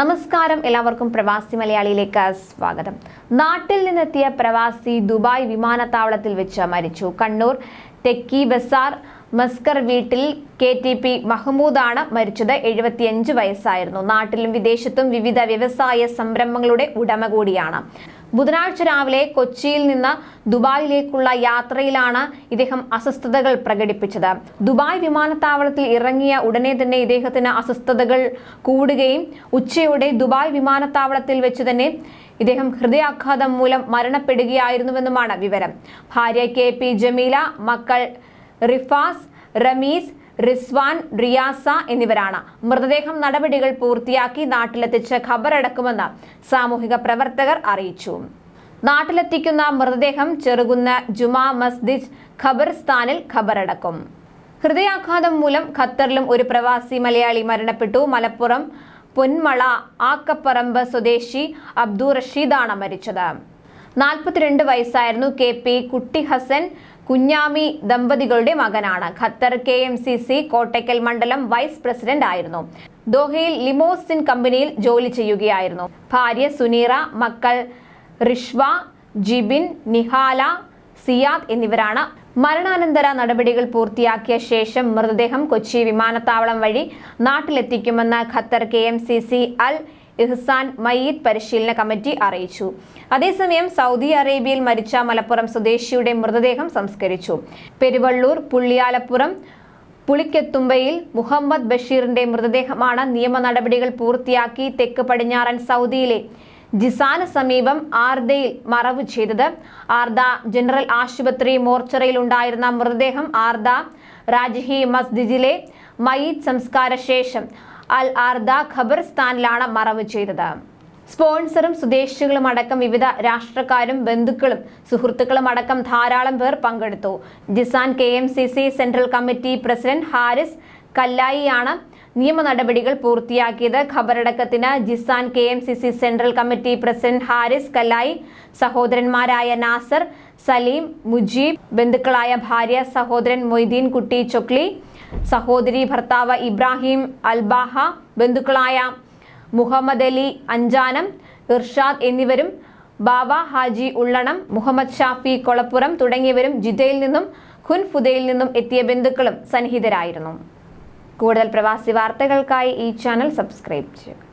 നമസ്കാരം. എല്ലാവർക്കും പ്രവാസി മലയാളിയിലേക്ക് സ്വാഗതം. നാട്ടിൽ നിന്നെത്തിയ പ്രവാസി ദുബായ് വിമാനത്താവളത്തിൽ വെച്ച് മരിച്ചു. കണ്ണൂർ തെക്കി ബസാർ മസ്കർ വീട്ടിൽ കെ ടി പി മഹ്മൂദാണ് മരിച്ചത്. എഴുപത്തിയഞ്ച് വയസ്സായിരുന്നു. നാട്ടിലും വിദേശത്തും വിവിധ വ്യവസായ സംരംഭങ്ങളുടെ ഉടമ കൂടിയാണ്. ബുധനാഴ്ച രാവിലെ കൊച്ചിയിൽ നിന്ന് ദുബായിലേക്കുള്ള യാത്രയിലാണ് ഇദ്ദേഹം അസ്വസ്ഥതകൾ പ്രകടിപ്പിച്ചത്. ദുബായ് വിമാനത്താവളത്തിൽ ഇറങ്ങിയ ഉടനെ തന്നെ ഇദ്ദേഹത്തിന് അസ്വസ്ഥതകൾ കൂടുകയും ഉച്ചയോടെ ദുബായ് വിമാനത്താവളത്തിൽ വെച്ച് തന്നെ ഇദ്ദേഹം ഹൃദയാഘാതം മൂലം മരണപ്പെടുകയായിരുന്നുവെന്നുമാണ് വിവരം. ഭാര്യ കെ പി ജമീല മക്കൾ റിഫാസ് റമീസ് റിസ്വാൻ റിയാസ എന്നിവരാണ്. മൃതദേഹം നടപടികൾ പൂർത്തിയാക്കി നാട്ടിലെത്തിച്ച് ഖബറടക്കുമെന്ന് സാമൂഹിക പ്രവർത്തകർ അറിയിച്ചു. നാട്ടിലെത്തിക്കുന്ന മൃതദേഹം ചെറുകുന്ന ജുമാ മസ്ജിദ് ഖബർസ്ഥാനിൽ ഖബറടക്കും. ഹൃദയാഘാതം മൂലം ഖത്തറിലും ഒരു പ്രവാസി മലയാളി മരണപ്പെട്ടു. മലപ്പുറം പൊന്മള ആക്കപ്പറമ്പ് സ്വദേശി അബ്ദുറഷീദാണ് മരിച്ചത്. നാൽപ്പത്തിരണ്ട് വയസ്സായിരുന്നു കെ പി കുട്ടി ഹസൻ കുഞ്ഞാമി ദമ്പതികളുടെ മകനാണ്. Qatar K M C C Kottakkal മണ്ഡലം വൈസ് പ്രസിഡന്റ് ആയിരുന്നു. ദോഹയിൽ ലിമോസിൻ കമ്പനിയിൽ ജോലി ചെയ്യുകയായിരുന്നു. ഭാര്യ സുനീറ മക്കൾ റിഷ്വ ജിബിൻ നിഹാല സിയാദ് എന്നിവരാണ്. മരണാനന്തര നടപടികൾ പൂർത്തിയാക്കിയ ശേഷം മൃതദേഹം കൊച്ചി വിമാനത്താവളം വഴി നാട്ടിലെത്തിക്കുമെന്ന് Qatar K M C C അൽ ഇഹ്സാൻ മയീദ് പരിശീലന കമ്മിറ്റി അറിയിച്ചു. അതേസമയം സൗദി അറേബ്യയിൽ മരിച്ച മലപ്പുറം സ്വദേശിയുടെ മൃതദേഹം സംസ്കരിച്ചു. പെരുവള്ളൂർ പുള്ളിയാലപ്പുറം പുളിക്കെത്തുമ്പയിൽ മുഹമ്മദ് ബഷീറിന്റെ മൃതദേഹമാണ് നിയമ നടപടികൾ പൂർത്തിയാക്കി തെക്ക് പടിഞ്ഞാറൻ സൗദിയിലെ ജിസാന് സമീപം ആർദയിൽ മറവ് ചെയ്തത്. ആർദ ജനറൽ ആശുപത്രി മോർച്ചറിയിൽ ഉണ്ടായിരുന്ന മൃതദേഹം ആർദ രാജ്ഹി മസ്ജിദിലെ മയീദ് സംസ്കാര ശേഷം അൽ ആർദ ഖബർസ്ഥാനിലാണ് മറവ് ചെയ്തത്. സ്പോൺസറും സ്വദേശികളും അടക്കം വിവിധ രാഷ്ട്രക്കാരും ബന്ധുക്കളും സുഹൃത്തുക്കളും അടക്കം ധാരാളം പേർ പങ്കെടുത്തു. Jizan K M C C central committee president Haris കല്ലായിയാണ് നിയമ നടപടികൾ പൂർത്തിയാക്കിയത്. ഖബറടക്കത്തിന് Jizan K M C C central committee president Haris Kallayi സഹോദരന്മാരായ നാസർ സലീം മുജീബ് ബന്ധുക്കളായ ഭാര്യ സഹോദരൻ മൊയ്തീൻ കുട്ടി ചൊക്ലി സഹോദരി ഭർത്താവ് ഇബ്രാഹിം അൽബാഹ ബന്ധുക്കളായ മുഹമ്മദ് അലി അഞ്ചാനം ഇർഷാദ് എന്നിവരും ബാബ ഹാജി ഉള്ളണം മുഹമ്മദ് ഷാഫി കൊളപ്പുറം തുടങ്ങിയവരും ജിദ്ദയിൽ നിന്നും ഖുൻഫുദയിൽ നിന്നും എത്തിയ ബന്ധുക്കളും സന്നിഹിതരായിരുന്നു. കൂടുതൽ പ്രവാസി വാർത്തകൾക്കായി ഈ ചാനൽ സബ്സ്ക്രൈബ് ചെയ്യുക.